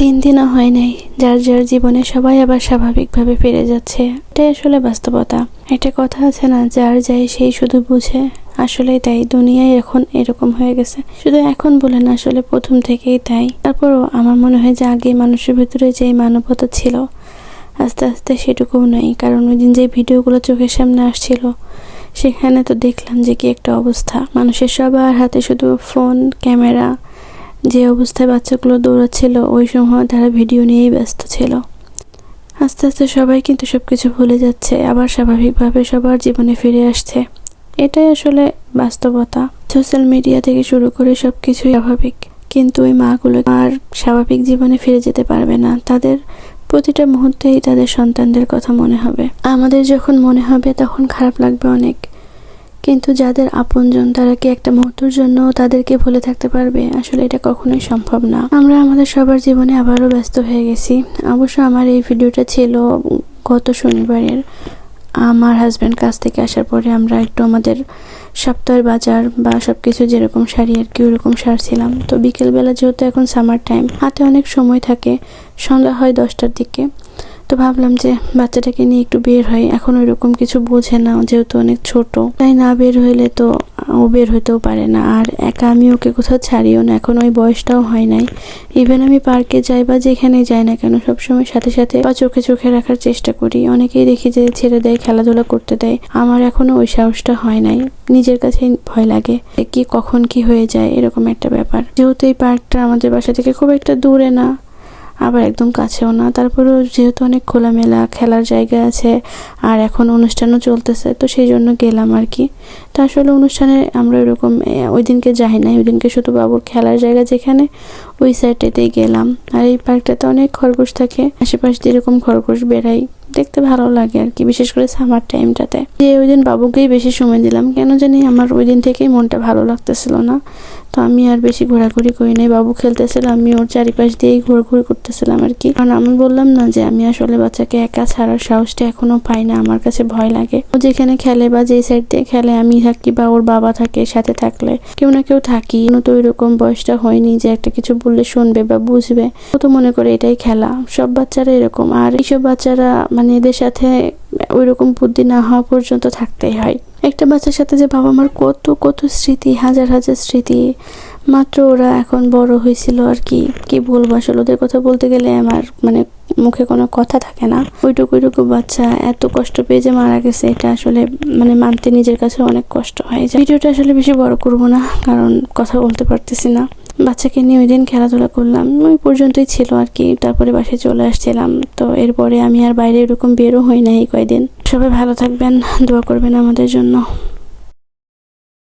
তিন দিনও হয় নাই, যার যার জীবনে সবাই আবার স্বাভাবিকভাবে ফিরে যাচ্ছে। এটাই আসলে বাস্তবতা। একটা কথা আছে না, যার যাই সেই শুধু বুঝে। আসলে তাই, দুনিয়ায় এখন এরকম হয়ে গেছে। শুধু এখন বলে না, আসলে প্রথম থেকেই তাই। তারপরও আমার মনে হয় যে আগে মানুষের ভিতরে যে মানবতা ছিল, আস্তে আস্তে সেটুকুও নাই। কারণ ওই দিন যে ভিডিওগুলো চোখের সামনে আসছিল, সেখানে তো দেখলাম যে কি একটা অবস্থা। মানুষের সবার হাতে শুধু ফোন, ক্যামেরা যে অবস্থায় বাচ্চাগুলো দৌড়াচ্ছিল, ওই সময় তারা ভিডিও নিয়েই ব্যস্ত ছিল। আস্তে আস্তে সবাই কিন্তু সব কিছু ভুলে যাচ্ছে, আবার স্বাভাবিকভাবে সবার জীবনে ফিরে আসছে। এটাই আসলে বাস্তবতা। সোশ্যাল মিডিয়া থেকে শুরু করে সব কিছুই স্বাভাবিক। কিন্তু ওই মাগুলো আর স্বাভাবিক জীবনে ফিরে যেতে পারবে না। তাদের প্রতিটা মুহূর্তেই তাদের সন্তানদের কথা মনে হবে। আমাদের যখন মনে হবে, তখন খারাপ লাগবে অনেক। কিন্তু যাদের আপনজন, তারা কি একটা মুহূর্তের জন্য তাদেরকে ভুলে থাকতে পারবে? আসলে এটা কখনোই সম্ভব না। আমরা আমাদের সবার জীবনে আবারও ব্যস্ত হয়ে গেছি। অবশ্য আমার এই ভিডিওটা ছিল গত শনিবারের। আমার হাজব্যান্ড কাছ থেকে আসার পরে আমরা একটু আমাদের সপ্তাহের বাজার বা সব কিছু যেরকম সারি আর কি, ওরকম সারছিলাম। তো বিকেলবেলা যেহেতু এখন সামার টাইম হাতে অনেক সময় থাকে। সন্ধ্যা হয় দশটার দিকে। তো ভাবলাম যে বাচ্চাটাকে নিয়ে একটু বের হয় এখন ওই রকম কিছু বোঝে না, যেহেতু অনেক ছোট। তাই না বের হইলে তো ও বের হইতেও পারে না। আর একা আমি ওকে কোথাও ছাড়িও না, এখন ওই বয়সটাও হয় নাই। ইভেন আমি পার্কে যাই বা যেখানে যাই না কেন, সবসময় সাথে সাথে বা চোখে চোখে রাখার চেষ্টা করি। অনেকেই দেখি যে ছেড়ে দেয়, খেলাধুলা করতে দেয়। আমার এখনও ওই সাহসটা হয় নাই। নিজের কাছে ভয় লাগে কি, কখন কি হয়ে যায়, এরকম একটা ব্যাপার। যেহেতু এই পার্কটা আমাদের বাসা থেকে খুব একটা দূরে না আবার একদম কাছেও না। তারপরেও যেহেতু অনেক খোলামেলা খেলার জায়গা আছে আর এখন অনুষ্ঠানও চলতেছে, তো সেই জন্য গেলাম আর কি। তো আসলে অনুষ্ঠানে আমরা এরকম ওই দিনকে যাই নাই। ওই দিনকে শুধু বাবুর খেলার জায়গা যেখানে, ওই সাইডটাতেই গেলাম। আর এই পার্কটাতে অনেক খরগোশ থাকে। আশেপাশ এরকম খরগোশ বেড়াই দেখতে ভালো লাগে আর কি, বিশেষ করে সামার টাইমটাতে যে ওই দিন বাবুকেই বেশি সময় দিলাম, কেন জানি আমার ওই দিন থেকেই মনটা ভালো লাগতেছিল না। তো আমি আর বেশি ঘোরাঘুরি করি নাই, বাবু খেলতেছিল, আমি ওর চারিপাশ দিয়েই ঘোরাঘুরি করতেছিলাম আর কি। কারণ আমি বললাম না যে আমি আসলে বাচ্চাকে একা ছাড়ার সাহসটা এখনও পাই না, আমার কাছে ভয় লাগে। ও যেখানে খেলে বা যে সাইড দিয়ে খেলে, আমি থাকি বা ওর বাবা থাকে সাথে থাকলে। কেউ না কেউ থাকি তো ওই রকম বয়সটা হয়নি যে একটা কিছু বললে শুনবে বা বুঝবে। ও তো মনে করে এটাই খেলা, সব বাচ্চারা এরকম। আর এইসব বাচ্চারা মানে এদের সাথে ওই রকম বুদ্ধি না হওয়া পর্যন্ত থাকতেই হয়। একটা বাচ্চার সাথে যে বাবা মার কত কত স্মৃতি, হাজার হাজার স্মৃতি, মাত্র ওরা এখন বড় হয়েছিল আর কি কি বলব আসলে? ওদের কথা বলতে গেলে আমার মানে মুখে কোনো কথা থাকে না। ওইটুকু ওইটুকু বাচ্চা এত কষ্ট পেয়ে যে মারা গেছে, এটা আসলে মানে মানতে নিজের কাছে অনেক কষ্ট হয়। ভিডিওটা আসলে বেশি বড় করব না, কারণ কথা বলতে পারতেছি না। বাচ্চাকে নিয়ে ওই দিন খেলাধুলা করলাম। ওই পর্যন্তই ছিল আর কি। তারপরে বাসে চলে আসছিলাম। তো এরপরে আমি আর বাইরে এরকম বেরো হই না এই কয়দিন। সবাই ভালো থাকবেন, দোয়া করবেন আমাদের জন্য।